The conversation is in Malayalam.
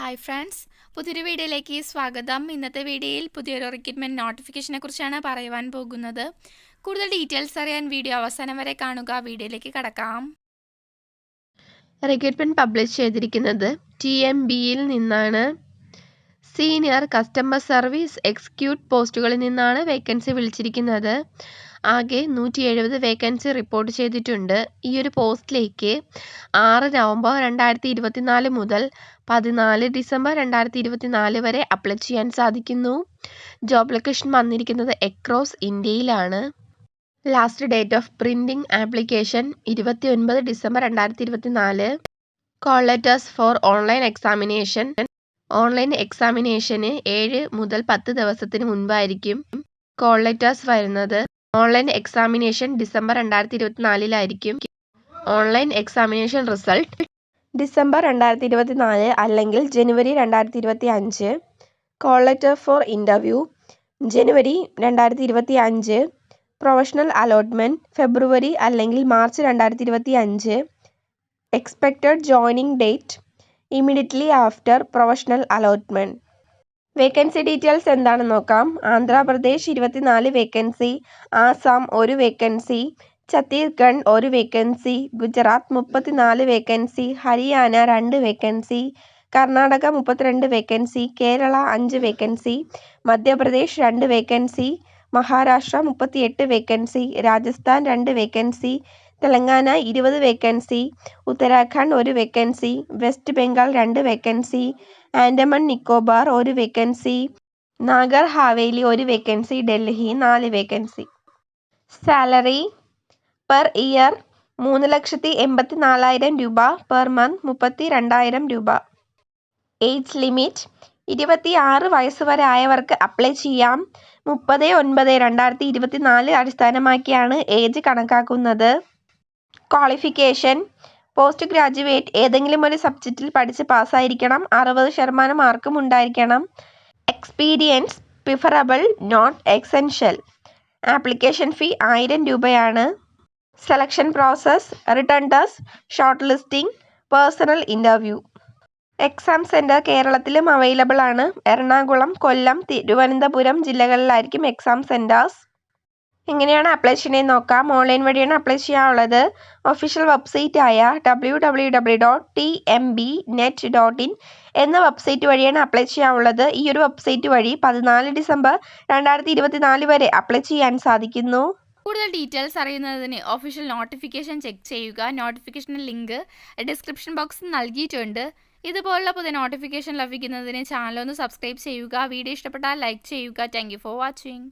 ഹായ് ഫ്രണ്ട്സ് പുതിയൊരു വീഡിയോയിലേക്ക് സ്വാഗതം. ഇന്നത്തെ വീഡിയോയിൽ പുതിയൊരു റിക്രൂട്ട്മെന്റ് നോട്ടിഫിക്കേഷനെ കുറിച്ചാണ് പറയുവാൻ പോകുന്നത്. കൂടുതൽ ഡീറ്റെയിൽസ് അറിയാൻ വീഡിയോ അവസാനം വരെ കാണുക. വീഡിയോയിലേക്ക് കടക്കാം. റിക്രൂട്ട്മെന്റ് പബ്ലിഷ് ചെയ്തിരിക്കുന്നത് ടി എം ബിയിൽ നിന്നാണ്. സീനിയർ കസ്റ്റമർ സർവീസ് എക്സിക്യൂട്ട് പോസ്റ്റുകളിൽ നിന്നാണ് വേക്കൻസി വിളിച്ചിരിക്കുന്നത്. ആകെ നൂറ്റി എഴുപത് വേക്കൻസി റിപ്പോർട്ട് ചെയ്തിട്ടുണ്ട്. ഈ ഒരു പോസ്റ്റിലേക്ക് ആറ് നവംബർ രണ്ടായിരത്തി ഇരുപത്തിനാല് മുതൽ പതിനാല് ഡിസംബർ രണ്ടായിരത്തി ഇരുപത്തിനാല് വരെ അപ്ലൈ ചെയ്യാൻ സാധിക്കുന്നു. ജോബ് ലൊക്കേഷൻ വന്നിരിക്കുന്നത് എക്രോസ് ഇന്ത്യയിലാണ്. Last date of printing application ഇരുപത്തി ഒൻപത് ഡിസംബർ രണ്ടായിരത്തി ഇരുപത്തിനാല് call letters for online examination online എക്സാമിനേഷന് ഏഴ് മുതൽ പത്ത് ദിവസത്തിന് മുൻപായിരിക്കും. കോൾ ലെറ്റേഴ്സ് വരുന്നത് ഓൺലൈൻ എക്സാമിനേഷൻ ഡിസംബർ രണ്ടായിരത്തി ഇരുപത്തിനാലിലായിരിക്കും ഓൺലൈൻ എക്സാമിനേഷൻ റിസൾട്ട് ഡിസംബർ രണ്ടായിരത്തി ഇരുപത്തിനാല് അല്ലെങ്കിൽ ജനുവരി രണ്ടായിരത്തി ഇരുപത്തി അഞ്ച് കോൾ ലെറ്റർ ഫോർ ഇന്റർവ്യൂ ജനുവരി രണ്ടായിരത്തി ഇരുപത്തി അഞ്ച് പ്രൊഫഷണൽ അലോട്ട്മെന്റ് ഫെബ്രുവരി അല്ലെങ്കിൽ മാർച്ച് രണ്ടായിരത്തി ഇരുപത്തി അഞ്ച് expected joining date immediately after professional allotment vacancy details എന്താണെന്ന് നോക്കാം. ആന്ധ്രാപ്രദേശ് ഇരുപത്തിനാല് വേക്കൻസി ആസാം ഒരു വേക്കൻസി ഛത്തീസ്ഗഡ് ഒരു വേക്കൻസി ഗുജറാത്ത് മുപ്പത്തിനാല് വേക്കൻസി ഹരിയാന രണ്ട് വേക്കൻസി കർണാടക മുപ്പത്തിരണ്ട് വേക്കൻസി കേരള അഞ്ച് വേക്കൻസി മധ്യപ്രദേശ് രണ്ട് വേക്കൻസി മഹാരാഷ്ട്ര മുപ്പത്തിയെട്ട് വേക്കൻസി രാജസ്ഥാൻ രണ്ട് വേക്കൻസി തെലങ്കാന ഇരുപത് വേക്കൻസി ഉത്തരാഖണ്ഡ് ഒരു വേക്കൻസി വെസ്റ്റ് ബംഗാൾ രണ്ട് വേക്കൻസി ആൻഡമാൻ നിക്കോബാർ ഒരു വേക്കൻസി നാഗർ ഹാവേലി ഒരു വേക്കൻസി ഡൽഹി നാല് വേക്കൻസി സാലറി പെർ ഇയർ മൂന്ന് ലക്ഷത്തി എൺപത്തി നാലായിരം രൂപ പെർ മന്ത് മുപ്പത്തി രണ്ടായിരം രൂപ. ഏജ് ലിമിറ്റ് ഇരുപത്തി ആറ് വയസ്സ് വരെ ആയവർക്ക് അപ്ലൈ ചെയ്യാം. മുപ്പത് ഒൻപത് രണ്ടായിരത്തി ഇരുപത്തി നാല് അടിസ്ഥാനമാക്കിയാണ് ഏജ് കണക്കാക്കുന്നത്. ക്വാളിഫിക്കേഷൻ പോസ്റ്റ് ഗ്രാജുവേറ്റ് ഏതെങ്കിലും ഒരു സബ്ജക്റ്റിൽ പഠിച്ച് പാസ്സായിരിക്കണം. അറുപത് ശതമാനം മാർക്കും ഉണ്ടായിരിക്കണം. Experience preferable not essential application fee ആയിരം രൂപയാണ്. Selection process written test shortlisting personal interview exam centre കേരളത്തിലും അവൈലബിൾ ആണ്. എറണാകുളം കൊല്ലം തിരുവനന്തപുരം ജില്ലകളിലായിരിക്കും എക്സാം സെന്റേഴ്സ് എങ്ങനെയാണ് അപ്ലൈ ചെയ്യുന്നത് നോക്കാം. ഓൺലൈൻ വഴിയാണ് അപ്ലൈ ചെയ്യാനുള്ളത്. ഒഫീഷ്യൽ വെബ്സൈറ്റ് ആയ W W W dot T M B net dot in എന്ന വെബ്സൈറ്റ് വഴിയാണ് അപ്ലൈ ചെയ്യാനുള്ളത്. ഈ ഒരു വെബ്സൈറ്റ് വഴി പതിനാല് ഡിസംബർ രണ്ടായിരത്തി ഇരുപത്തിനാല് വരെ അപ്ലൈ ചെയ്യാൻ സാധിക്കുന്നു. കൂടുതൽ ഡീറ്റെയിൽസ് അറിയുന്നതിന് ഒഫീഷ്യൽ നോട്ടിഫിക്കേഷൻ ചെക്ക് ചെയ്യുക. നോട്ടിഫിക്കേഷൻ ലിങ്ക് ഡിസ്ക്രിപ്ഷൻ ബോക്സിൽ നൽകിയിട്ടുണ്ട്. ഇതുപോലുള്ള പുതിയ നോട്ടിഫിക്കേഷൻ ലഭിക്കുന്നതിന് ചാനൽ ഒന്ന് സബ്സ്ക്രൈബ് ചെയ്യുക. വീഡിയോ ഇഷ്ടപ്പെട്ടാൽ ലൈക്ക് ചെയ്യുക. Thank for watching